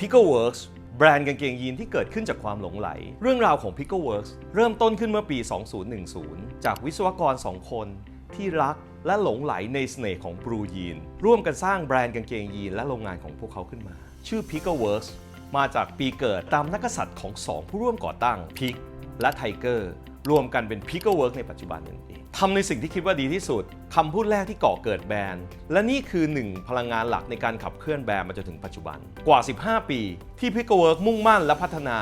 Pickle Works แบรนด์กางเกงยีนที่เกิดขึ้นจากความหลงไหล เรื่องราวของ Pickle Works เริ่มต้นขึ้นเมื่อปี 2010 จากวิศวกร 2 คนที่รักและหลงไหลในเสน่ห์ของบรูยีน ร่วมกันสร้างแบรนด์กางเกงยีนและโรงงานของพวกเขาขึ้นมา ชื่อ Pickle Works มาจากปีเกิดตามนักษัตริย์ของสองผู้ร่วมก่อตั้งพิกและไทเกอร์ รวมกันเป็น Pickle Works ในปัจจุบันนั่นเองทำในสิ่งที่คิดว่าดีที่สุดคำพูดแรกที่ก่อเกิดแบรนด์ และนี่คือหนึ่งพลังงานหลักในการขับเคลื่อนแบรนด์มาจนถึงปัจจุบันกว่า 15 ปีที่ Pickle Works มุ่งมั่นและพัฒนา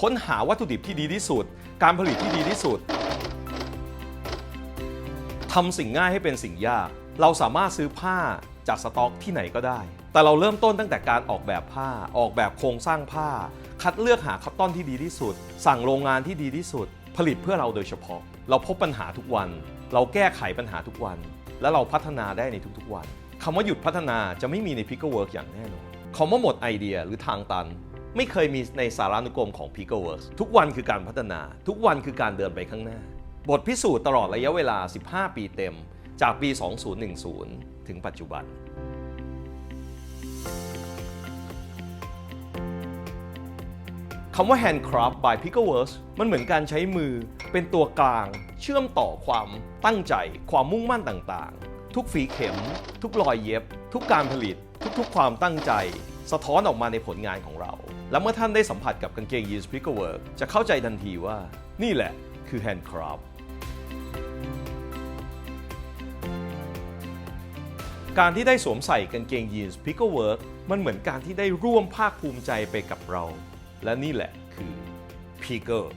ค้นหาวัตถุดิบที่ดีที่สุด การผลิตที่ดีที่สุดทำสิ่งง่ายให้เป็นสิ่งยาก เราสามารถซื้อผ้าจากสต็อกที่ไหนก็ได้ แต่เราเริ่มต้นตั้งแต่การออกแบบผ้า ออกแบบโครงสร้างผ้า คัดเลือกหาคัตตอนที่ดีที่สุด สั่งโรงงานที่ดีที่สุด ผลิตเพื่อเราโดยเฉพาะ เราพบปัญหาทุกวัน เราแก้ไขปัญหาทุกวัน และเราพัฒนาได้ในทุกๆวันคำว่าหยุดพัฒนาจะไม่มีใน Pickle Works อย่างแน่นอนคำว่าหมดไอเดียหรือทางตัน ไม่เคยมีในสารานุกรมของ Pickle Works ทุกวันคือการพัฒนา ทุกวันคือการเดินไปข้างหน้า บทพิสูจน์ตลอดระยะเวลา 15 ปีเต็ม จากปี 2010 ถึงปัจจุบัน คำว่า Handcraft by Pickleworks มันเหมือนการใช้มือเป็นตัวกลางเชื่อมต่อความตั้งใจ ความมุ่งมั่นต่างๆ ทุกฝีเข็ม ทุกรอยเย็บ ทุกการผลิต ทุกๆ ความตั้งใจ สะท้อนออกมาในผลงานของเรา และเมื่อท่านได้สัมผัสกับกางเกงยีนส์ Pickleworks จะเข้าใจทันทีว่านี่แหละคือ Handcraft การที่ได้สวมใส่กางเกงยีนส์ Pickle Work มันเหมือนการที่ได้ร่วมภาคภูมิใจไปกับเรา และนี่แหละคือ p ีเกอร์